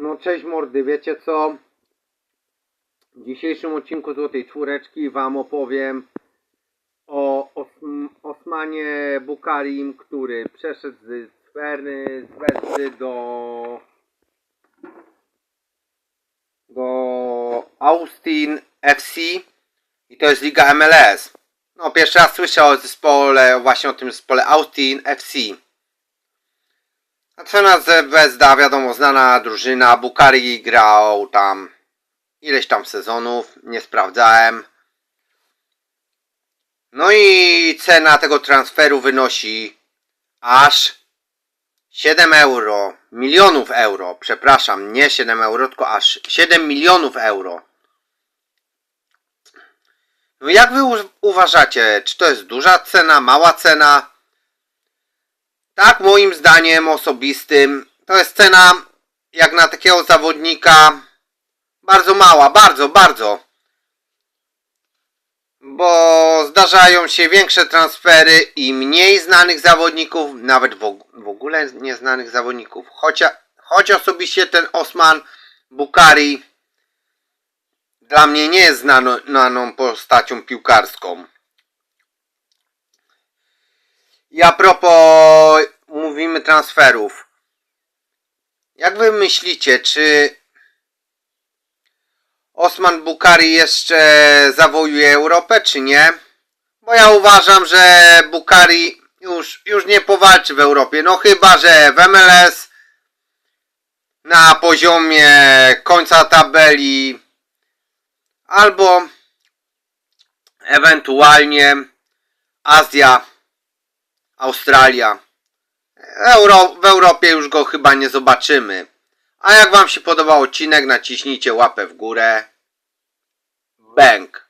No cześć mordy, wiecie co? W dzisiejszym odcinku Złotej Czwóreczki wam opowiem o Osm Osmanie Bukarim, który przeszedł z Sferny, z Westy do do Austin FC i to jest liga MLS. No pierwszy raz słyszę o zespole, właśnie o tym zespole Austin FC. Natomiast Wezda, wiadomo, znana drużyna. Bukari grał tam ileś tam sezonów, nie sprawdzałem. No i cena tego transferu wynosi aż 7 euro, milionów euro, przepraszam, nie 7 euro, tylko aż 7 milionów euro. No jak wy uważacie, czy to jest duża cena, mała cena? Tak, moim zdaniem osobistym, to jest cena jak na takiego zawodnika bardzo mała, bardzo, bardzo. Bo zdarzają się większe transfery i mniej znanych zawodników, nawet w, og- w ogóle nieznanych zawodników. Chocia, choć osobiście ten Osman Bukari dla mnie nie jest znaną postacią piłkarską. I a propos mówimy transferów. Jak wy myślicie, czy Osman Bukari jeszcze zawojuje Europę, czy nie? Bo ja uważam, że Bukari już, już nie powalczy w Europie. No chyba, że w MLS na poziomie końca tabeli albo ewentualnie Azja, Australia. Euro, w Europie już go chyba nie zobaczymy. A jak Wam się podobał odcinek, naciśnijcie łapę w górę. Bęk.